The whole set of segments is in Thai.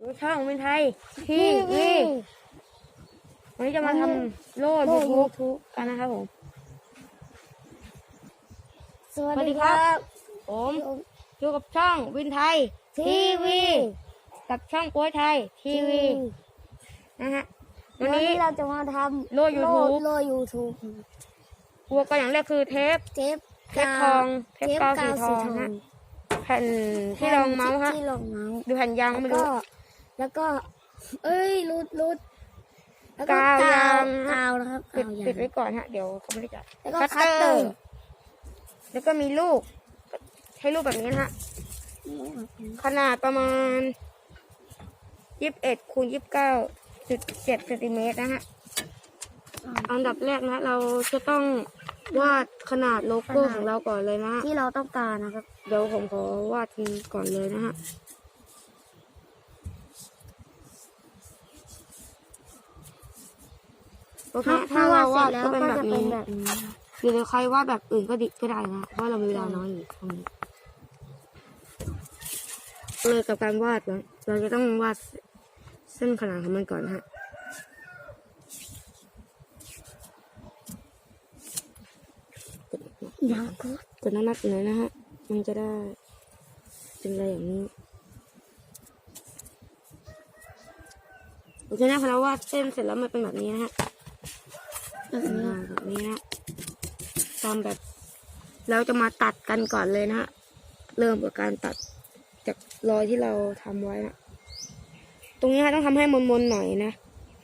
ดูช่องเป็นไทยทีวีวันนี้จะมาทำโล่โล่ยูยูทูบทูบกันนะครับผม สวัสสวัสดีดีคครัรับบผมอยู่กับช่องวินไทย ทีวี กับช่องโป้ยไทย ทีวี นะฮะ วัวันนนี้นี้เราจะมาทำโล่ YouTube โล่ยูทูบอุปกรณ์อย่างแรกคือเทป เทปเทปทอง เทปกาวสีทองฮะแผ่นที่รองเมาส์ฮะที่รองเมาส์ดูแผ่นยางก็แล้ไม่วก็รู้ แล้วก็ เอ้ยรุดรุดแล้วกาวยางกาวนะครับปิดกาวยางปิดไว้ก่อนฮะ เดี๋ยวเขาไม่ได้จัดแล้วก็คัตเตอร์แล้วก็มีลูกใช้ลูกแบบนี้นะฮะ ขนาดประมาณยี่สิบเอ็ดคูณยี่สิบเก้าจุดเจ็ดเซนติเมตรนะฮะ อันดับแรกนะ เราจะต้องวาดขนาดโลโก้ของเราก่อนเลยนะฮะ ที่เราต้องการนะครับ เดี๋ยวผมขอวาดทีก่อนเลยนะฮะ โอเค ถ้าถ้าถ้าเราวาดเสร็วาดจแล้วก็ก็เป็นแบจะบเป็นนี้แบบนี้หรือใครวาดแบบอื่นก็ดิก็ได้นะเพราะเรามีเวลาน้อยอยู่ตรงนี้เลยกับการวาดนะเราจะต้องวาดเส้นขนาดของมันก่อนนะฮะยาวก็กดนัดๆหน่อยนะฮะ มันจะได้เป็นอะไรอย่างนี้โอเคนะพอเราวาดเส้นเสร็จแล้วมันเป็นแบบนี้นะฮะ แบบนี้อ่าแบบนี้นะทำแบบเราจะมาตัดกันก่อนเลยนะฮะเริ่มกับการตัดจากรอยที่เราทำไว้นะตรงนี้ฮะต้องทำให้มนๆหน่อยนะ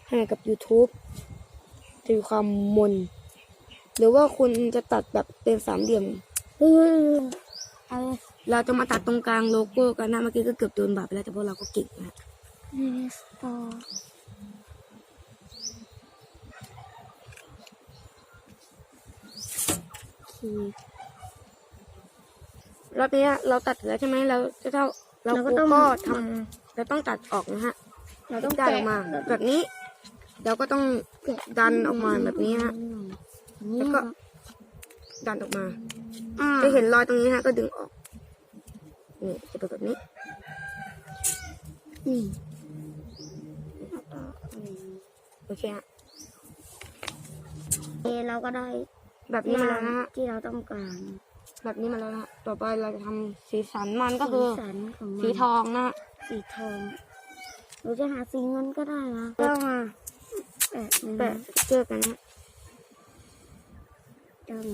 ให้เหมือนกับ YouTube จะมีความมน หรือว่าคุณจะตัดแบบเป็นสามเหลี่ยมเออเอาเลยเราจะมาตัดตรงกลางโลโก้กันนะเมื่อกี้ก็เกือบโดนบาปไปแล้วแต่พวกเราก็เก่งนะ เนสตอร์คีรอบนี้เราตัดเสร็จแล้วใช่ไหมเราจะเท่าเราก็ทำเราต้องตัดออกนะฮะ เราต้องดันออกมา แบบนี้ เราก็ต้องดันออกมาแบบนี้ฮะนี่แล้วก็ดันออกมาอ่าจะเห็นรอยตรงนี้ฮะ ก็ดึงออกนี่จะเป็นแบบนี้นี่โอเคฮะเอเราก็ได้ แบบนี้มาแล้วนะฮะที่เราต้องการแบบนี้มาแล้วนะฮะต่อไปเราจะทำสีสันมันก็คือสีสันของมันสีทองนะฮะสีทองหรือจะหาสีเงินก็ได้นะก็มาแปะแปะสติ๊กเกอร์กันนะฮะจัง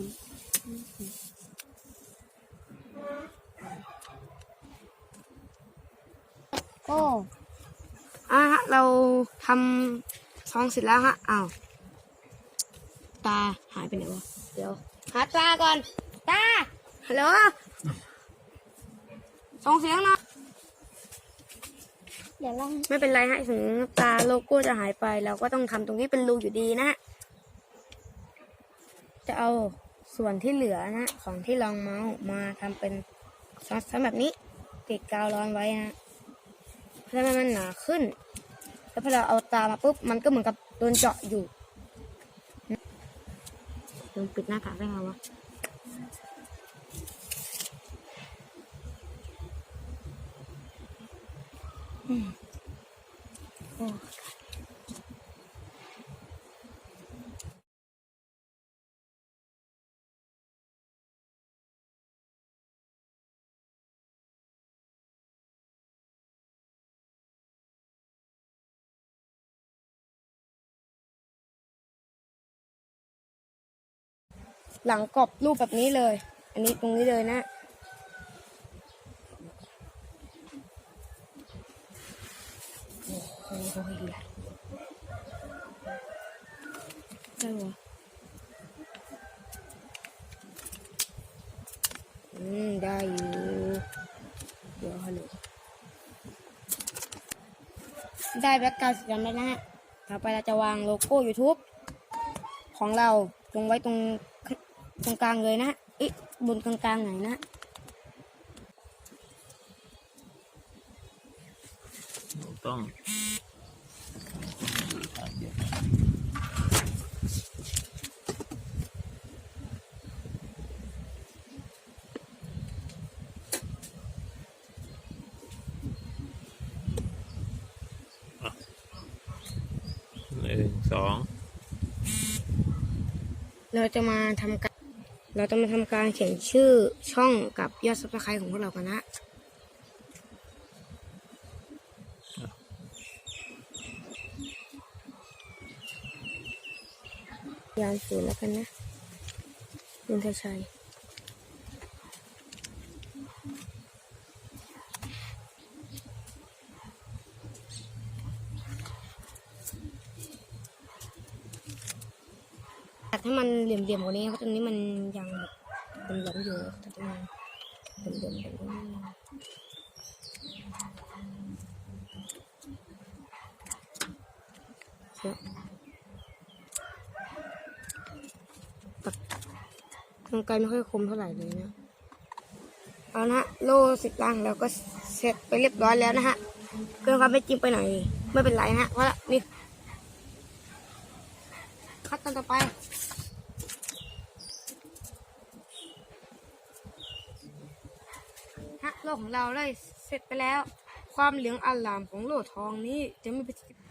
โอ้อะฮะเราทำทองเสร็จแล้วฮะอ้าวตาหายไปไหนวะ เดี๋ยวหาตาก่อน ตาฮัลโหลส่งเสียงหนะเดี๋ยวลองไม่เป็นไรฮะถึงตาโลโก้จะหายไปเราก็ต้องทำตรงนี้เป็นรูอยู่ดีนะฮะจะเอาส่วนที่เหลือนะ ของที่รองเมาส์มาทำเป็นซ้อนๆแบบนี้ ติดกาวร้อนไว้นะเพื่อให้มันหนาขึ้น แล้วพอเราเอาตามาปุ๊บมันก็เหมือนกับโดนเจาะอยู่ งปิดหน้ากากได้ไงวะโอ้ หลังกรอบรูปแบบนี้เลย อันนี้ตรงนี้เลยนะ โอ้โหได้เหรออืม ได้อยู่เดี๋ยวฮัลโหลได้แบ็กกราวด์สีดำแล้วนะฮะ ต่อไปเราจะวางโลโก้ YouTube ของเราลงไว้ตรง ตรงกลางเลยนะเอ๊ะบนกลางกลางไหนนะต้องหนึ่งสอง เราจะมาทำการ เราจะมาทำการเขียนชื่อช่องกับยอดซับสไครต์ของพวกเรากันนะยานศูนย์แล้วกันนะลุงชัย ชัยตัดให้มันเหลี่ยมๆกว่านี้เพราะตอนนี้มันยังแบบหลวมๆอยู่ตัดให้มันเหลี่ยมๆแบบนี้เชื่อทางไกลไม่ค่อยคมเท่าไหร่เลยนะเอานะฮะโล่สิบลังเราก็เสร็จไปเรียบร้อยแล้วนะฮะเกินความเป็นจริงไปหน่อย ไม่เป็นไรนะฮะเพราะนี่ ขั้นตอนต่อไปฮะโลของเราได้เสร็จไปแล้ว ความเหลืองอลามของโลทองนี้จะไม่ประสิทธิ